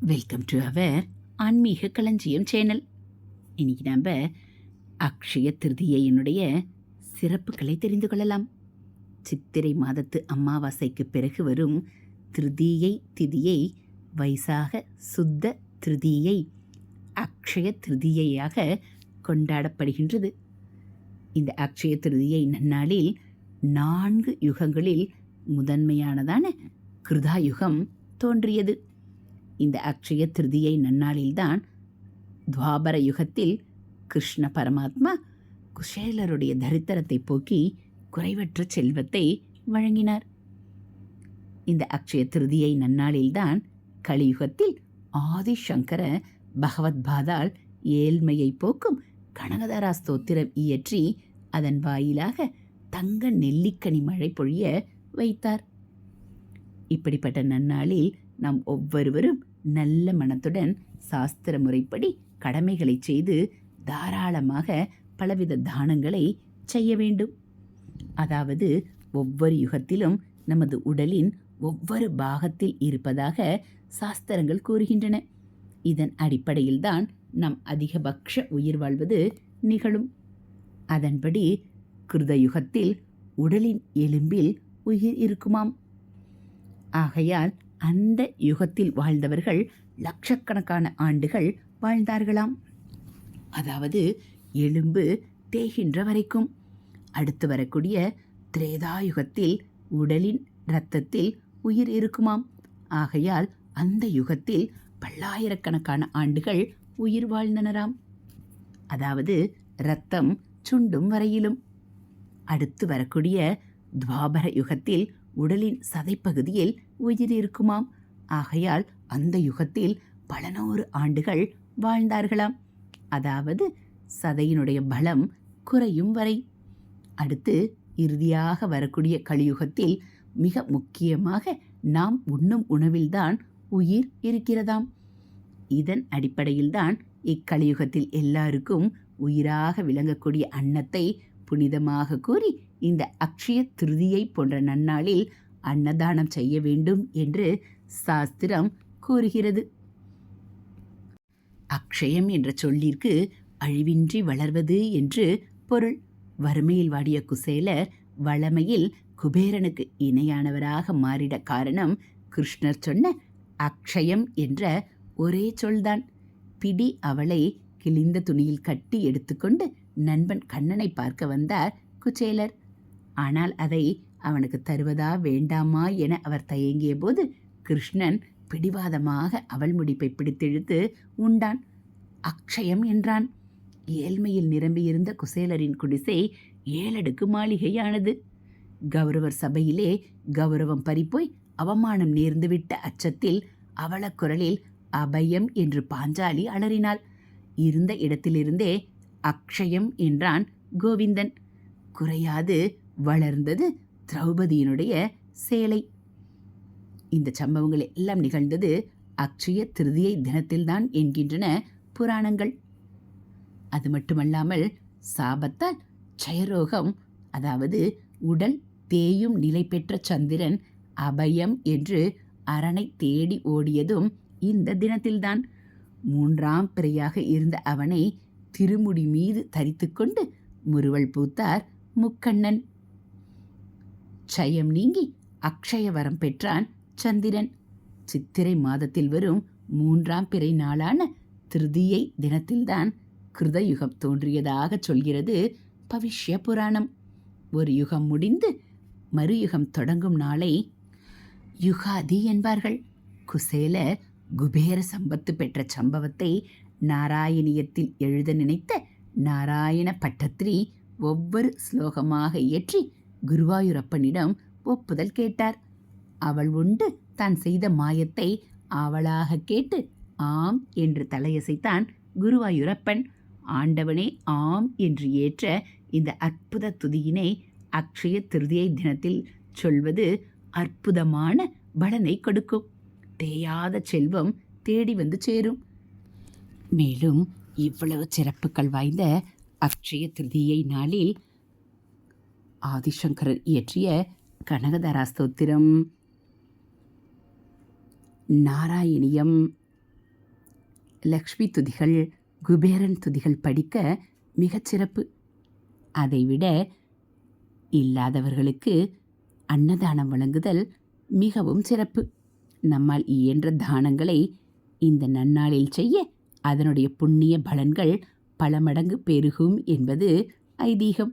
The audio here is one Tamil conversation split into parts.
வெல்கம் டு அவர் ஆன்மீக களஞ்சியம் சேனல் இன்னைக்கு நம்ம அக்ஷய திருதியையினுடைய சிறப்புகளை தெரிந்து கொள்ளலாம். சித்திரை மாதத்து அமாவாசைக்கு பிறகு வரும் திருதியை திதியை வைசாக சுத்த திருதியை அக்ஷய திருதியையாக கொண்டாடப்படுகின்றது. இந்த அக்ஷய திருதியை நன்னாளில் நான்கு யுகங்களில் முதன்மையானதான கிருதா யுகம் தோன்றியது. இந்த அக்ஷய திருதியை நன்னாளில்தான் துவாபர யுகத்தில் கிருஷ்ண பரமாத்மா குஷேலருடைய தரித்திரத்தை போக்கி குறைவற்ற செல்வத்தை வழங்கினார். இந்த அக்ஷய திருதியை நன்னாளில்தான் கலியுகத்தில் ஆதிசங்கர பகவத்பாதால் ஏழ்மையை போக்கும் கனகதாரா ஸ்தோத்திரம் இயற்றி அதன் வாயிலாக தங்க நெல்லிக்கனி மழை பொழிய வைத்தார். இப்படிப்பட்ட நன்னாளில் நாம் ஒவ்வொருவரும் நல்ல மனத்துடன் சாஸ்திர முறைப்படி கடமைகளை செய்து தாராளமாக பலவித தானங்களை செய்ய வேண்டும். அதாவது ஒவ்வொரு யுகத்திலும் நமது உடலின் ஒவ்வொரு பாகத்தில் இருப்பதாக சாஸ்திரங்கள் கூறுகின்றன. இதன் அடிப்படையில்தான் நம் அதிகபட்ச உயிர் வாழ்வது நிகழும். அதன்படி கிருதயுகத்தில் உடலின் எலும்பில் உயிர் இருக்குமாம். ஆகையால் அந்த யுகத்தில் வாழ்ந்தவர்கள் லட்சக்கணக்கான ஆண்டுகள் வாழ்ந்தார்களாம். அதாவது எலும்பு தேகின்ற வரைக்கும். அடுத்து வரக்கூடிய திரேதாயுகத்தில் உடலின் இரத்தத்தில் உயிர் இருக்குமாம். ஆகையால் அந்த யுகத்தில் பல்லாயிரக்கணக்கான ஆண்டுகள் உயிர் வாழ்ந்தனராம். அதாவது இரத்தம் சுண்டும் வரையிலும். அடுத்து வரக்கூடிய துவாபர யுகத்தில் உடலின் சதைப்பகுதியில் உயிர் இருக்குமாம். ஆகையால் அந்த யுகத்தில் பல நூறு ஆண்டுகள் வாழ்ந்தார்களாம். அதாவது சதையினுடைய பலம் குறையும் வரை. அடுத்து இறுதியாக வரக்கூடிய கலியுகத்தில் மிக முக்கியமாக நாம் உண்ணும் உணவில்தான் உயிர் இருக்கிறதாம். இதன் அடிப்படையில்தான் இக்கலியுகத்தில் எல்லாருக்கும் உயிராக விளங்கக்கூடிய அன்னத்தை புனிதமாக கூறி இந்த அக்ஷய திருதியை போன்ற நன்னாளில் அன்னதானம் செய்ய வேண்டும் என்று சாஸ்திரம் கூறுகிறது. அக்ஷயம் என்ற சொல்லிற்கு அழிவின்றி வளர்வது என்று பொருள். வறுமையில் வாடிய குசேலர் வளமையில் குபேரனுக்கு இணையானவராக மாறிட காரணம் கிருஷ்ணர் சொன்ன அக்ஷயம் என்ற ஒரே சொல்தான். பிடி அவளை கிழிந்த துணியில் கட்டி எடுத்துக்கொண்டு நண்பன் கண்ணனை பார்க்க வந்தார் குச்சேலர் ஆனால் அதை அவனுக்கு தருவதா வேண்டாமா என அவர் தயங்கிய போது கிருஷ்ணன் பிடிவாதமாக அவள் முடிப்பை பிடித்தெழுத்து உண்டான் அக்ஷயம் என்றான். ஏழ்மையில் நிரம்பியிருந்த குசேலரின் குடிசை ஏழடுக்கு மாளிகையானது. கௌரவர் சபையிலே கௌரவம் பறிப்போய் அவமானம் நேர்ந்துவிட்ட அச்சத்தில் அவள குரலில் அபயம் என்று பாஞ்சாலி அலறினாள். இருந்த இடத்திலிருந்தே அக்ஷயம் என்றான் கோவிந்தன். குறையாது வளர்ந்தது திரௌபதியினுடைய சேலை. இந்த சம்பவங்கள் எல்லாம் நிகழ்ந்தது அக்ஷய திருதியை தினத்தில்தான் என்கின்றன புராணங்கள். அது மட்டுமல்லாமல் சாபத்தால் ஜெயரோகம் அதாவது உடல் தேயும் நிலை பெற்ற சந்திரன் அபயம் என்று அரணை தேடி ஓடியதும் இந்த தினத்தில்தான். மூன்றாம் பிறையாக இருந்த அவனை திருமுடி மீது தரித்துக்கொண்டு முறுவல் பூத்தார் முக்கண்ணன். சயம் நீங்கி அக்ஷய வரம் பெற்றான் சந்திரன். சித்திரை மாதத்தில் வரும் மூன்றாம் பிறை நாளான திருதியை தினத்தில்தான் கிருதயுகம் தோன்றியதாக சொல்கிறது பவிஷ்ய புராணம். ஒரு யுகம் முடிந்து மறுயுகம் தொடங்கும் நாளை யுகாதி என்பார்கள். குசேல குபேர சம்பத்து பெற்ற சம்பவத்தை நாராயணியத்தில் எழுத நினைத்த நாராயண பட்டத்ரி ஒவ்வொரு ஸ்லோகமாக இயற்றி குருவாயூரப்பனிடம் ஒப்புதல் கேட்டார். அவள் உண்டு தான் செய்த மாயத்தை அவளாக கேட்டு ஆம் என்று தலையசைத்தான் குருவாயூரப்பன். ஆண்டவனே ஆம் என்று ஏற்ற இந்த அற்புத துதியினை அக்ஷய திருதியை தினத்தில் சொல்வது அற்புதமான பலனை கொடுக்கும். தேயாத செல்வம் தேடி வந்து சேரும். மேலும் இவ்வளவு சிறப்புகள் வாய்ந்த அக்ஷய திருதியை நாளில் ஆதிசங்கரர் இயற்றிய கனகதாரா ஸ்தோத்திரம் நாராயணியம். லக்ஷ்மி துதிகள் குபேரன் துதிகள் படிக்க மிகச்சிறப்பு அதைவிட இல்லாதவர்களுக்கு அன்னதானம் வழங்குதல் மிகவும் சிறப்பு. நம்மால் இயன்ற தானங்களை இந்த நன்னாளில் செய்ய அதனுடைய புண்ணிய பலன்கள் பல மடங்கு பெருகும் என்பது ஐதீகம்.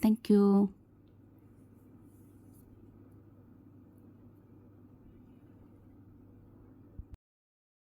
Thank you.